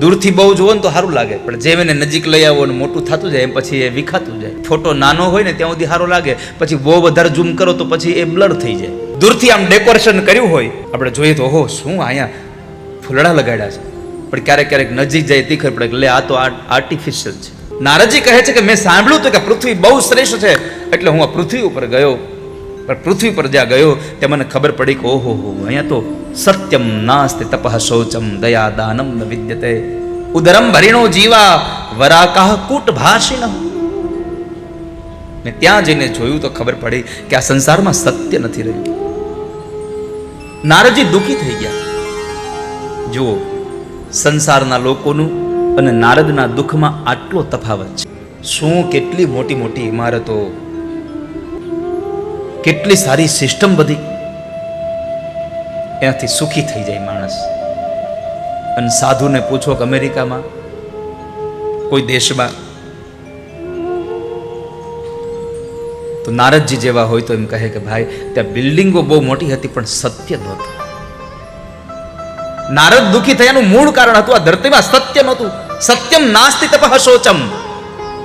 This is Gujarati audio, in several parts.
દૂરથી બહુ જોવો ને તો સારું લાગે. પણ જેમ એને નજીક લઈ આવો ને મોટું થતું જાય, એમ પછી એ વિખાતું જાય. ફોટો નાનો હોય ને ત્યાં સુધી સારો લાગે. પછી બહુ વધારે ઝૂમ કરો તો પછી એ બ્લર થઈ જાય. દૂરથી આમ ડેકોરેશન કર્યું હોય, આપણે જોઈએ તો, ઓહો, શું અહીંયા ફૂલડા લગાડ્યા છે. પણ ક્યારેક ક્યારેક નજીક જાય તીખર પડે લે, આ તો આર્ટિફિશિયલ છે. નારદજી કહે છે કે, મેં સાંભળ્યું હતું કે પૃથ્વી બહુ શ્રેષ્ઠ છે. એટલે હું આ પૃથ્વી ઉપર ગયો. પણ પૃથ્વી પર જ્યાં ગયો, ત્યાં મને ખબર પડી કે, ઓહો, હો, અહીંયા તો સત્યમ નાસ્તે તપઃ શૌચમ દયા દાનમ વિદ્યતે. ઉદરમ ભરીણો જીવા વરાકાહ કૂટ ભાષિણ. મેં ત્યાં જઈને જોયું તો ખબર પડી કે આ સંસારમાં સત્ય નથી રહ્યું. નારજી દુઃખી થઈ ગયા. જુઓ, સંસારના લોકોનું અને નારદના દુઃખમાં આટલો તફાવત છે. શું કેટલી મોટી મોટી ઇમારતો કેટલી સારી સિસ્ટમ બધી. એનાથી સુખી થઈ જાય માણસ. અને સાધુને પૂછો કે અમેરિકામાં કોઈ દેશમાં તો નારદજી જેવા હોય તો એમ કહે કે ભાઈ, ત્યાં બિલ્ડિંગો બહુ મોટી હતી પણ સત્ય નહોતું. નારદ દુઃખી થયાનું મૂળ કારણ હતું આ ધરતીમાં સત્ય નહોતું. સત્યમ નાસ્તિ તપઃ શોચમ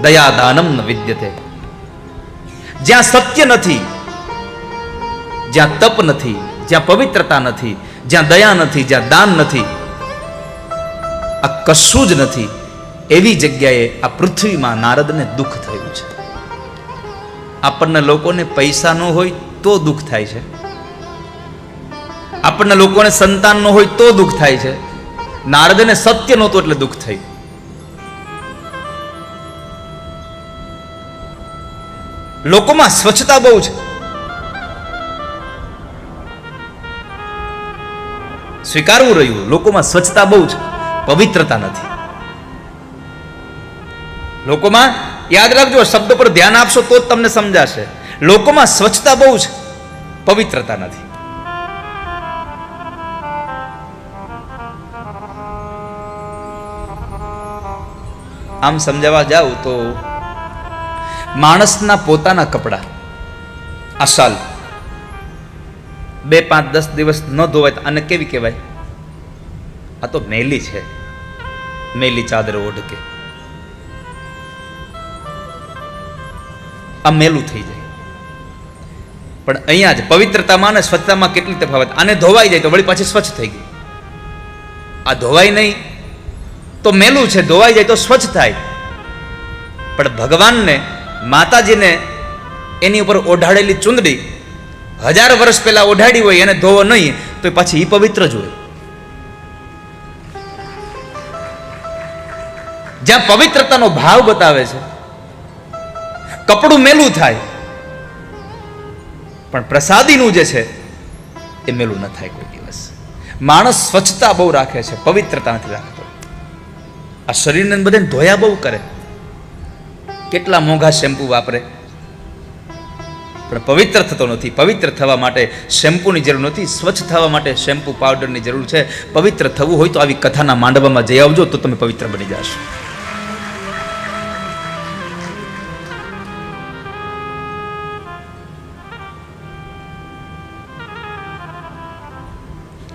દયા ન વિદ્યતે. જ્યાં સત્ય નથી જ્યાં તપ નથી, જ્યાં પવિત્રતા નથી, જ્યાં દયા નથી, જ્યાં દાન નથી, આ કશું જ નથી. એવી જગ્યાએ આ પૃથ્વીમાં નારદને દુઃખ થયું છે. આપણને લોકોને પૈસા ન હોય તો દુઃખ થાય છે. આપણને લોકોને સંતાન ન હોય તો દુઃખ થાય છે. નારદને સત્ય નહોતું એટલે દુઃખ થયું. લોકોમાં સ્વચ્છતા બહુ છે. સ્વીકારવું રહ્યું. લોકોમાં સ્વચ્છતા બહુ છે. પવિત્રતા નથી. લોકોમાં, યાદ રાખજો શબ્દ પર ધ્યાન આપશો તો જ તમને સમજાશે. લોકોમાં સ્વચ્છતા બહુ છે. પવિત્રતા નથી. આમ સમજાવવા જાવ તો માણસના પોતાના કપડાં, આ શાલ બે પાંચ દસ દિવસ ન ધોવાય આને કેવી કહેવાય? આ તો મેલી છે. મેલી ચાદર ઓઢકે. આ મેલું થઈ જાય. પણ અહીંયા જ પવિત્રતામાં અને સ્વચ્છતામાં કેટલી તફાવત? આને ધોવાઈ જાય તો વળી પાછી સ્વચ્છ થઈ ગઈ આ ધોવાય નહીં તો મેલું છે. ધોવાઈ જાય તો સ્વચ્છ થાય. પણ ભગવાનને, માતાજીને એની ઉપર ઓઢાડેલી ચુંદડી હજાર વર્ષ પહેલા ઓઢાડી હોય એને ધોવો નહીં, તો પાછી એ પવિત્ર જ હોય. જ્યાં પવિત્રતાનો ભાવ બતાવે છે, કપડું મેલું થાય, પણ પ્રસાદીનું જે છે, એ મેલું ન થાય કોઈ દિવસ. માણસ સ્વચ્છતા બહુ રાખે છે, પવિત્રતા નથી રાખતો. આ શરીરને બધાને ધોયા બહુ કરે. કેટલા મોંઘા શેમ્પુ વાપરે. પણ પવિત્ર થતો નથી. પવિત્ર થવા માટે શેમ્પૂની જરૂર નથી. સ્વચ્છ થવા માટે શેમ્પુ પાવડરની જરૂર છે. પવિત્ર થવું હોય તો આવી કથાના માંડવામાં જઈ આવજો તો તમે પવિત્ર બની જશો.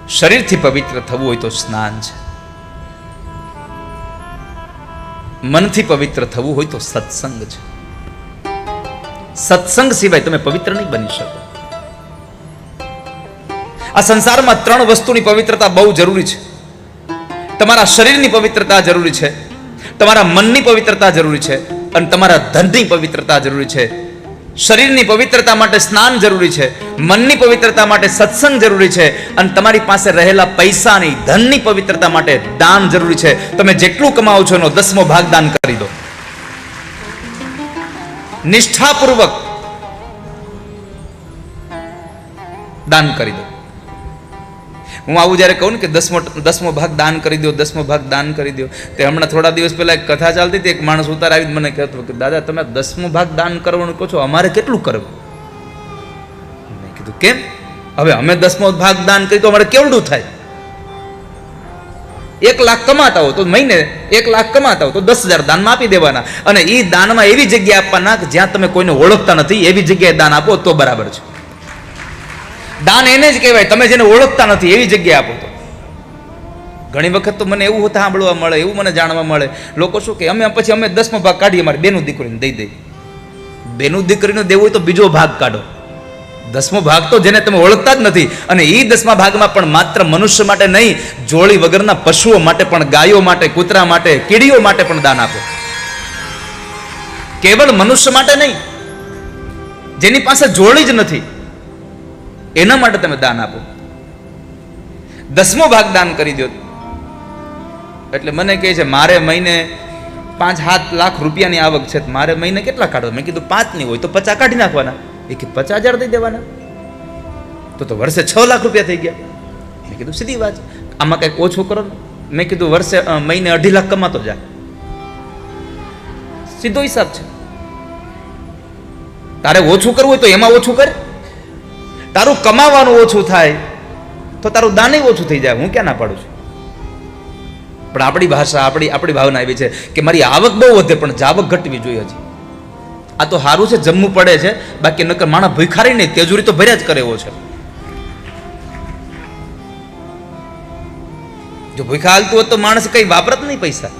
શરીરથી પવિત્ર થવું હોય તો સ્નાન છે. મનથી પવિત્ર થવું હોય તો સત્સંગ છે. સત્સંગ સિવાય તમે પવિત્ર નહીં બની શકો. આ સંસારમાં ત્રણ વસ્તુની પવિત્રતા બહુ જરૂરી છે. તમારા શરીરની પવિત્રતા જરૂરી છે, તમારા મનની પવિત્રતા જરૂરી છે અને તમારા ધનની પવિત્રતા જરૂરી છે. શરીરની પવિત્રતા માટે સ્નાન જરૂરી છે, મનની પવિત્રતા માટે સત્સંગ જરૂરી છે અને તમારી પાસે રહેલા પૈસાની, ધનની પવિત્રતા માટે દાન જરૂરી છે. તમે જેટલું કમાવો છો એનો દસમો ભાગ દાન કરી દો. નિષ્ઠાપૂર્વક દાન કરી દો. હું આવું જ્યારે કહું ને કે દસમો દસમો ભાગ દાન કરી દો, દસમો ભાગ દાન કરી દો, તે હમણાં થોડા દિવસ પહેલા એક કથા ચાલતી હતી, એક માણસ ઉતાર આવી મને કહેતો કે, દાદા, તમે દસમો ભાગ દાન કરવાનું કહો છો, અમારે કેટલું કરવું? મેં કીધું, કેમ? હવે અમે દસમો ભાગ દાન કરી તો અમારે કેવડું થાય? એક લાખ કમાતા હો તો મહિને એક લાખ કમાતા હો તો દસ હજાર દાનમાં આપી દેવાના. અને એ દાનમાં એવી જગ્યા આપવાના જ્યાં તમે કોઈને ઓળખતા નથી, એવી જગ્યાએ દાન આપો તો બરાબર છે. દાન એને જ કહેવાય, તમે જેને ઓળખતા નથી, એવી જગ્યાએ આપો તો. ઘણી વખત તો મને એવું સાંભળવા મળે, એવું મને જાણવા મળે. લોકો શું કે, અમે પછી અમે દસમો ભાગ કાઢીએ, મારી બેનું દીકરીને દઈ દઈ બેનું દીકરીનો દેવું હોય તો બીજો ભાગ કાઢો. દસમો ભાગ તો જેને તમે ઓળખતા જ નથી. અને એ દસમા ભાગમાં પણ માત્ર મનુષ્ય માટે નહીં જોડી વગરના પશુઓ માટે પણ, ગાયો માટે, કૂતરા માટે, કીડીઓ માટે પણ દાન આપો. કેવળ મનુષ્ય માટે નહીં, જેની પાસે જોડી જ નથી, એના માટે તમે દાન આપો. દસમો ભાગ દાન કરી દો એટલે મને કહે છે, મારે મહિને પાંચ સાત લાખ રૂપિયાની આવક છે મારે મહિને કેટલા કાઢવા? મેં કીધું પાંચની હોય તો પચાસ કાઢી નાખવાના. એ કે પચાસ હજાર દઈ દેવાના. તો તો વર્ષે છ લાખ રૂપિયા થઈ ગયા. મેં કીધું, સીધી વાત. આમાં કંઈક ઓછું કરો મેં કીધું, વર્ષે મહિને અઢી લાખ કમાતો જાય સીધો હિસાબ છે. તારે ઓછું કરવું હોય તો એમાં ઓછું કર. તારું કમાવાનું ઓછું થાય તો તારું દાને ઓછું થઈ જાય. હું ક્યાં ના પાડું છું? પણ આપણી ભાષા, આપણી આપણી ભાવના એવી છે કે મારી આવક બહુ વધે, પણ જાવક ઘટવી જોઈએ હજી. આ તો સારું છે, જમવું પડે છે. બાકી નકર માણસ ભિખારી નહીં, તેજુરી તો ભર્યા જ કરે એવો છે. જો ભૂખા હાલતું હોત તો માણસ કઈ વાપરત નહીં પૈસા.